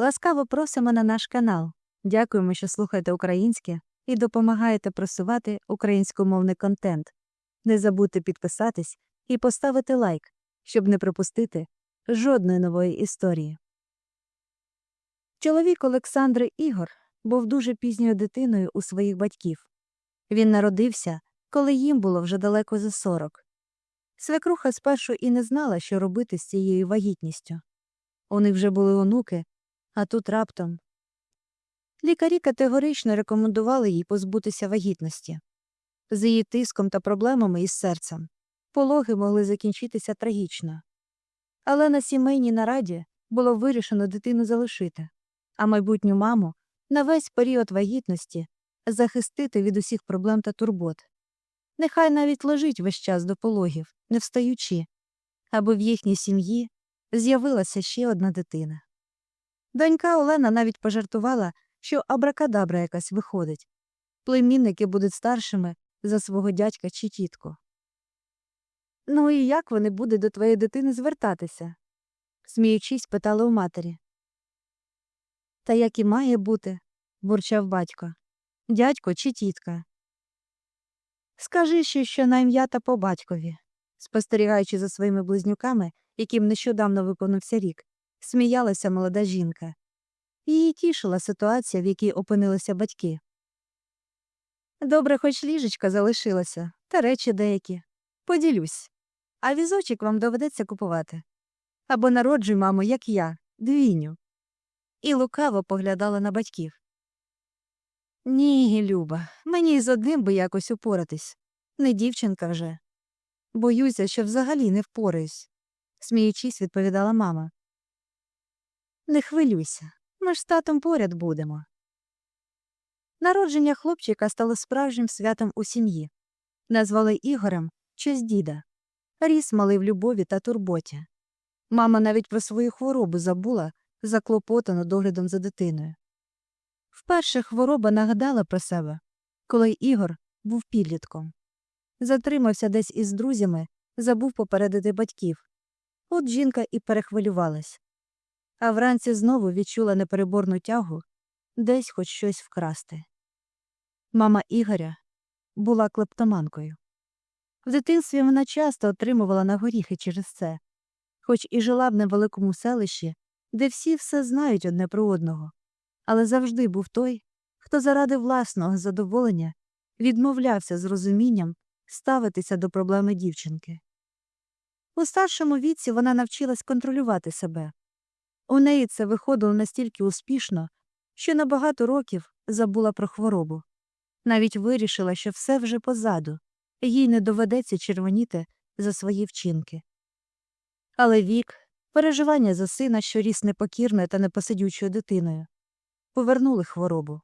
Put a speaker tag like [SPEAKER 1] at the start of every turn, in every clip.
[SPEAKER 1] Ласкаво просимо на наш канал. Дякуємо, що слухаєте українське і допомагаєте просувати українськомовний контент. Не забудьте підписатись і поставити лайк, щоб не пропустити жодної нової історії. Чоловік Олександри Ігор був дуже пізньою дитиною у своїх батьків. Він народився, коли їм було вже далеко за сорок. Свекруха спершу і не знала, що робити з цією вагітністю. У них вже були онуки, а тут раптом. Лікарі категорично рекомендували їй позбутися вагітності. З її тиском та проблемами із серцем пологи могли закінчитися трагічно. Але на сімейній нараді було вирішено дитину залишити, а майбутню маму на весь період вагітності захистити від усіх проблем та турбот. Нехай навіть лежить весь час до пологів, не встаючи, аби в їхній сім'ї з'явилася ще одна дитина. Донька Олена навіть пожартувала, що абракадабра якась виходить. Племінники будуть старшими за свого дядька чи тітку. Ну і як вони будуть до твоєї дитини звертатися? сміючись, питала у матері. Та як і має бути, бурчав батько. Дядько чи тітка. Скажи ще, що на ім'я та по батькові, спостерігаючи за своїми близнюками, яким нещодавно виконався рік, сміялася молода жінка. Її тішила ситуація, в якій опинилися батьки. Добре, хоч ліжечка залишилася, та речі деякі. Поділюсь. А візочок вам доведеться купувати. Або народжуй, мамо, як я, двійню. І лукаво поглядала на батьків. Ні, Люба, мені з одним би якось упоратись. Не дівчинка вже. Боюся, що взагалі не впораюсь, сміючись, відповідала мама. Не хвилюйся, ми ж з татом поряд будемо. Народження хлопчика стало справжнім святом у сім'ї. Назвали Ігорем честь діда. Ріс малий в любові та турботі. Мама навіть про свою хворобу забула, заклопотано доглядом за дитиною. Вперше хвороба нагадала про себе, коли Ігор був підлітком. Затримався десь із друзями, забув попередити батьків. От жінка і перехвилювалась. А вранці знову відчула непереборну тягу десь хоч щось вкрасти. Мама Ігоря була клептоманкою. В дитинстві вона часто отримувала на горіхи через це, хоч і жила в невеликому селищі, де всі все знають одне про одного, але завжди був той, хто заради власного задоволення відмовлявся з розумінням ставитися до проблеми дівчинки. У старшому віці вона навчилась контролювати себе. У неї це виходило настільки успішно, що на багато років забула про хворобу. Навіть вирішила, що все вже позаду, їй не доведеться червоніти за свої вчинки. Але вік, переживання за сина, що ріс непокірною та непосидючою дитиною, повернули хворобу.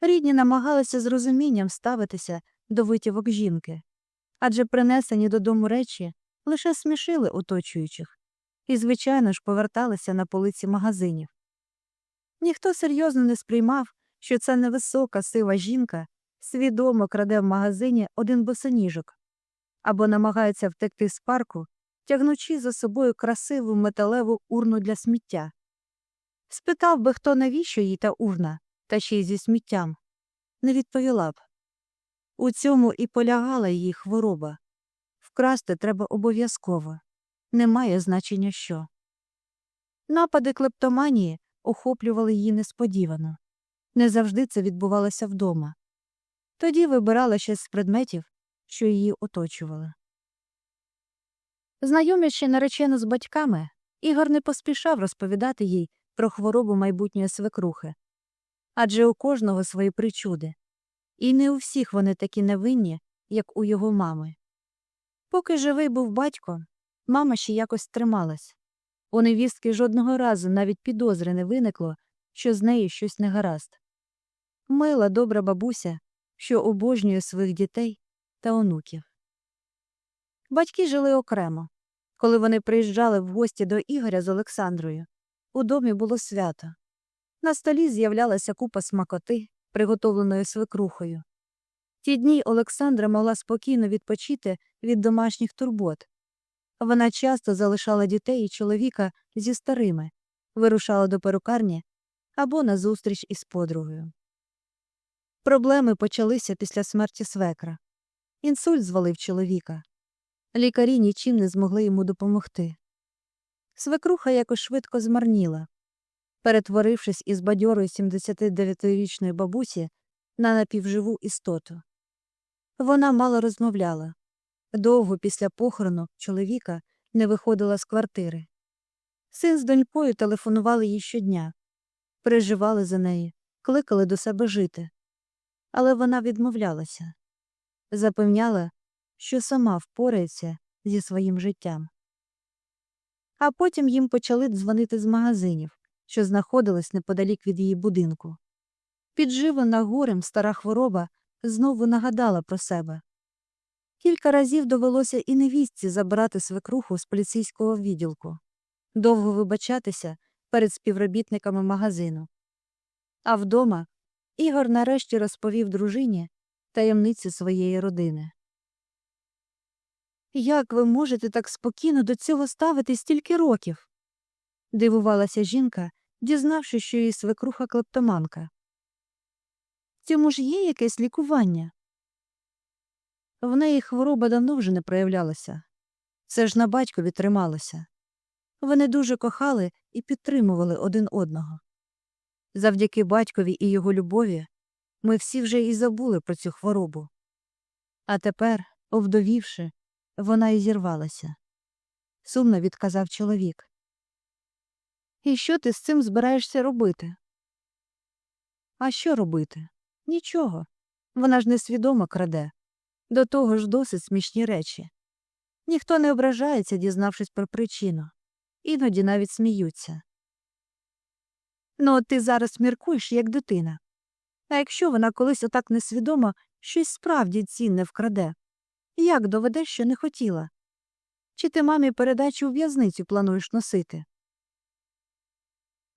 [SPEAKER 1] Рідні намагалися з розумінням ставитися до витівок жінки, адже принесені додому речі лише смішили оточуючих і, звичайно ж, поверталися на полиці магазинів. Ніхто серйозно не сприймав, що ця невисока сива жінка свідомо краде в магазині один босоніжок або намагається втекти з парку, тягнучи за собою красиву металеву урну для сміття. Спитав би, хто навіщо їй та урна, та ще й зі сміттям, не відповіла б. У цьому і полягала її хвороба. Вкрасти треба обов'язково, немає значення що. Напади клептоманії охоплювали її несподівано. Не завжди це відбувалося вдома. Тоді вибирала щось з предметів, що її оточували. Знайомячи наречену з батьками, Ігор не поспішав розповідати їй про хворобу майбутньої свекрухи. Адже у кожного свої причуди, і не у всіх вони такі невинні, як у його мами. Поки живий був батько, мама ще якось трималась. У невістки жодного разу навіть підозри не виникло, що з нею щось негаразд. Мила добра бабуся, що обожнює своїх дітей та онуків. Батьки жили окремо. Коли вони приїжджали в гості до Ігоря з Олександрою, у домі було свято. На столі з'являлася купа смакоти, приготовленої свекрухою. Ті дні Олександра могла спокійно відпочити від домашніх турбот. Вона часто залишала дітей і чоловіка зі старими, вирушала до перукарні або на зустріч із подругою. Проблеми почалися після смерті свекра. Інсульт звалив чоловіка. Лікарі нічим не змогли йому допомогти. Свекруха якось швидко змарніла, перетворившись із бадьорої 79-річної бабусі на напівживу істоту. Вона мало розмовляла. Довго після похорону чоловіка не виходила з квартири. Син з донькою телефонували їй щодня, переживали за неї, кликали до себе жити. Але вона відмовлялася, запевняла, що сама впорається зі своїм життям. А потім їм почали дзвонити з магазинів, що знаходились неподалік від її будинку. Підживлена горем стара хвороба знову нагадала про себе. Кілька разів довелося і невістці забрати свекруху з поліцейського відділку, довго вибачатися перед співробітниками магазину. А вдома Ігор нарешті розповів дружині таємниці своєї родини. Як ви можете так спокійно до цього ставити стільки років? дивувалася жінка, дізнавшись, що її свекруха клептоманка. Цьому ж є якесь лікування. В неї хвороба давно вже не проявлялася. Це ж на батькові трималося. Вони дуже кохали і підтримували один одного. Завдяки батькові і його любові ми всі вже і забули про цю хворобу. А тепер, овдовівши, вона і зірвалася. Сумно відказав чоловік. І що ти з цим збираєшся робити? А що робити? Нічого. Вона ж несвідомо краде. До того ж досить смішні речі. Ніхто не ображається, дізнавшись про причину. Іноді навіть сміються. Ну, ти зараз міркуєш, як дитина. А якщо вона колись отак несвідомо щось справді цінне вкраде, як доведеш, що не хотіла? Чи ти мамі передачу у в'язницю плануєш носити?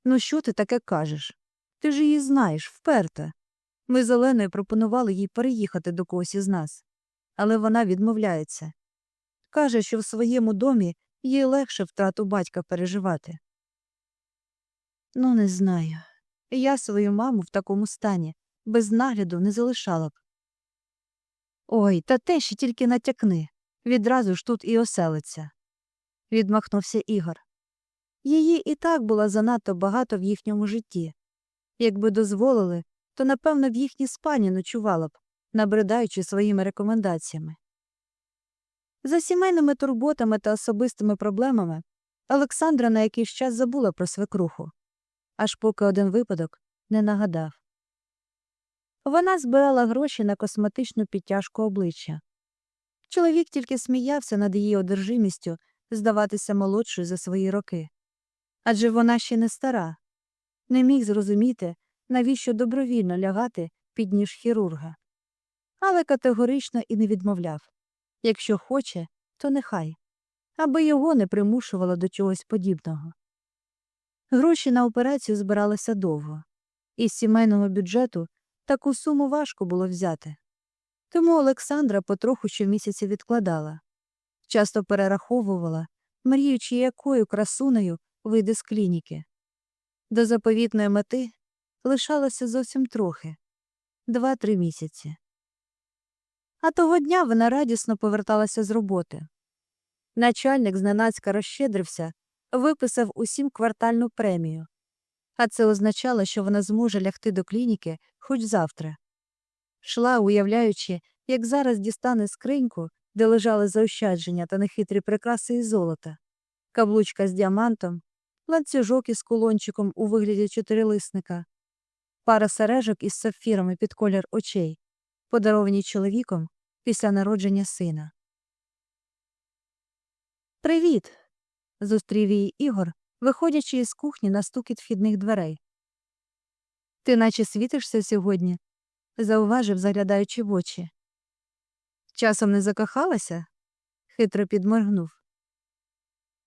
[SPEAKER 1] Ну, що ти таке кажеш? Ти ж її знаєш, вперта. Ми з Оленою пропонували їй переїхати до когось із нас, але вона відмовляється. Каже, що в своєму домі їй легше втрату батька переживати. Ну, не знаю. Я свою маму в такому стані без нагляду не залишала б. Ой, та те ще тільки натякни. Відразу ж тут і оселиться. Відмахнувся Ігор. Її і так було занадто багато в їхньому житті. Якби дозволили, то напевно в їхній спальні ночувала б, набридаючи своїми рекомендаціями. За сімейними турботами та особистими проблемами Олександра на якийсь час забула про свекруху, аж поки один випадок не нагадав. Вона збирала гроші на косметичну підтяжку обличчя. Чоловік тільки сміявся над її одержимістю здаватися молодшою за свої роки. Адже вона ще не стара, не міг зрозуміти, навіщо добровільно лягати під ніж хірурга. Але категорично і не відмовляв якщо хоче, то нехай, аби його не примушувало до чогось подібного. Гроші на операцію збиралися довго, із сімейного бюджету таку суму важко було взяти. Тому Олександра потроху щомісяця відкладала, часто перераховувала, мріючи, якою красунею вийде з клініки. До заповітної мети лишалося зовсім трохи два-три місяці. А того дня вона радісно поверталася з роботи. Начальник зненацька розщедрився, виписав усім квартальну премію, а це означало, що вона зможе лягти до клініки хоч завтра. Шла, уявляючи, як зараз дістане скриньку, де лежали заощадження та нехитрі прикраси із золота, каблучка з діамантом, ланцюжок із кулончиком у вигляді чотирилисника, пара сережок із сапфірами під колір очей, подаровані чоловіком після народження сина. Привіт. зустрів її Ігор, виходячи із кухні на стукіт вхідних дверей. Ти наче світишся сьогодні, зауважив, заглядаючи в очі. Часом не закохалася? хитро підморгнув.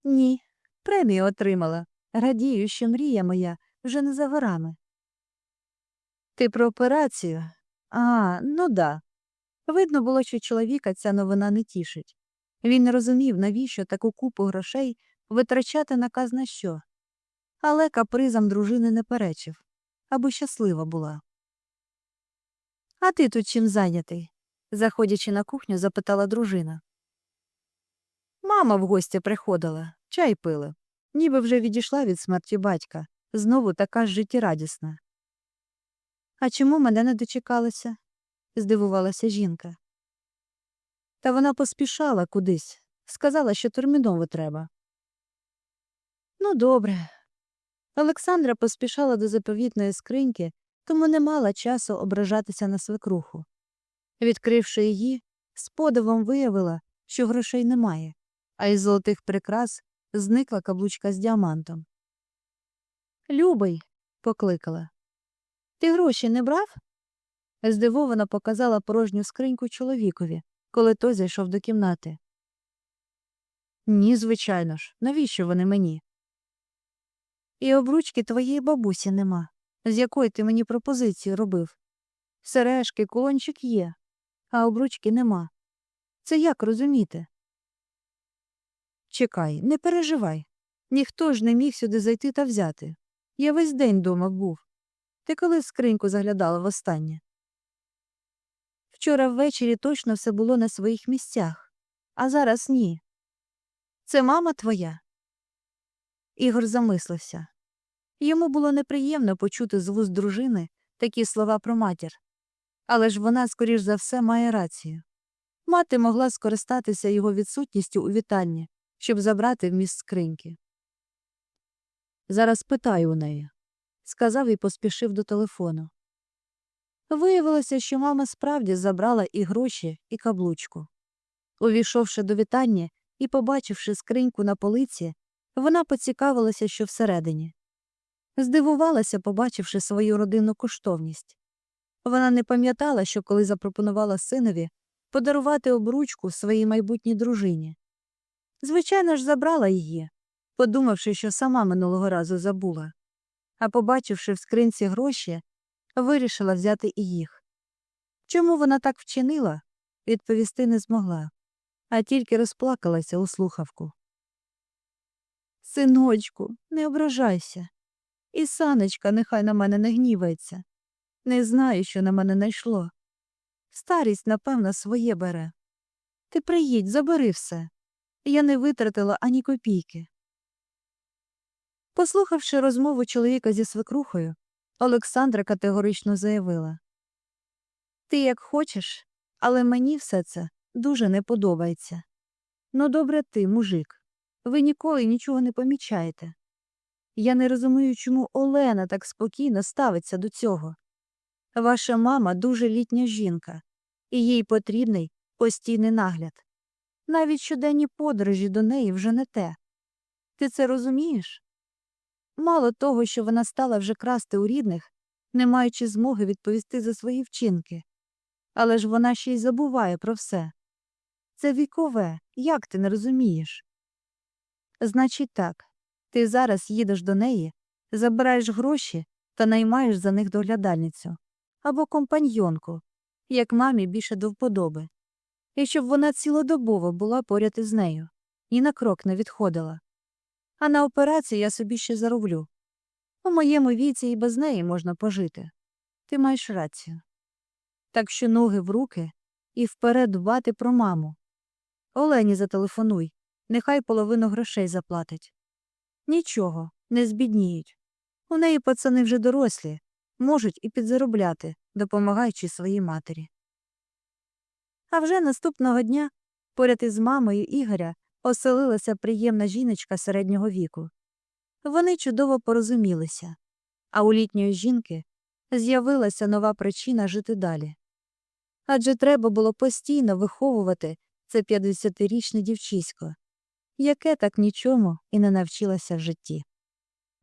[SPEAKER 1] Ні, премію отримала. Радію, що мрія моя вже не за горами. Ти про операцію? А, ну да. Видно було, що чоловіка ця новина не тішить. Він розумів, навіщо таку купу грошей витрачати наказ на що. але капризам дружини не перечив, аби щаслива була. А ти тут чим зайнятий? заходячи на кухню, запитала дружина. Мама в гості приходила, чай пили. Ніби вже відійшла від смерті батька, знову така ж життєрадісна. А чому мене не дочекалася? Здивувалася жінка. Та вона поспішала кудись, сказала, що терміново треба. Ну, добре. Олександра поспішала до заповітної скриньки, тому не мала часу ображатися на свекруху. Відкривши її, з подивом виявила, що грошей немає, а із золотих прикрас зникла каблучка з діамантом. Любий, покликала. Ти гроші не брав? Здивовано показала порожню скриньку чоловікові, коли той зайшов до кімнати. Ні, звичайно ж, навіщо вони мені? І обручки твоєї бабусі нема, з якої ти мені пропозицію робив. Сережки, кулончик є, а обручки нема. Це як розуміти? Чекай, не переживай. Ніхто ж не міг сюди зайти та взяти. Я весь день дома був. Ти коли скриньку заглядала востаннє? Вчора ввечері точно все було на своїх місцях, а зараз ні. Це мама твоя? Ігор замислився. Йому було неприємно почути з вуст дружини такі слова про матір. Але ж вона, скоріш за все, має рацію. Мати могла скористатися його відсутністю у вітальні, щоб забрати вміст скриньки. Зараз питаю у неї, сказав і поспішив до телефону. Виявилося, що мама справді забрала і гроші, і каблучку. Увійшовши до вітання і побачивши скриньку на полиці, вона поцікавилася, що всередині. Здивувалася, побачивши свою родинну коштовність. Вона не пам'ятала, що коли запропонувала синові подарувати обручку своїй майбутній дружині. Звичайно ж, забрала її, подумавши, що сама минулого разу забула, а побачивши в скринці гроші, вирішила взяти і їх. Чому вона так вчинила, відповісти не змогла, а тільки розплакалася у слухавку. Синочку, не ображайся. І санечка нехай на мене не гнівається. Не знаю, що на мене найшло. Старість, напевно, своє бере. Ти приїдь, забери все. Я не витратила ані копійки. Послухавши розмову чоловіка зі свекрухою, Олександра категорично заявила Ти як хочеш, але мені все це дуже не подобається. Ну, добре ти, мужик, ви ніколи нічого не помічаєте. Я не розумію, чому Олена так спокійно ставиться до цього. Ваша мама дуже літня жінка, і їй потрібний постійний нагляд. Навіть щоденні подорожі до неї вже не те. Ти це розумієш? Мало того, що вона стала вже красти у рідних, не маючи змоги відповісти за свої вчинки. Але ж вона ще й забуває про все. Це вікове, як ти не розумієш? Значить так, ти зараз їдеш до неї, забираєш гроші та наймаєш за них доглядальницю або компаньйонку, як мамі більше до вподоби, і щоб вона цілодобово була поряд із нею, ні на крок не відходила. А на операцію я собі ще зароблю. У моєму віці і без неї можна пожити. Ти маєш рацію. Так що ноги в руки і вперед дбати про маму. Олені зателефонуй, нехай половину грошей заплатить. Нічого, не збідніють. У неї пацани вже дорослі, можуть і підзаробляти, допомагаючи своїй матері. А вже наступного дня поряд із мамою Ігоря оселилася приємна жіночка середнього віку. Вони чудово порозумілися, а у літньої жінки з'явилася нова причина жити далі. Адже треба було постійно виховувати це 50-річне дівчисько, яке так нічому і не навчилося в житті.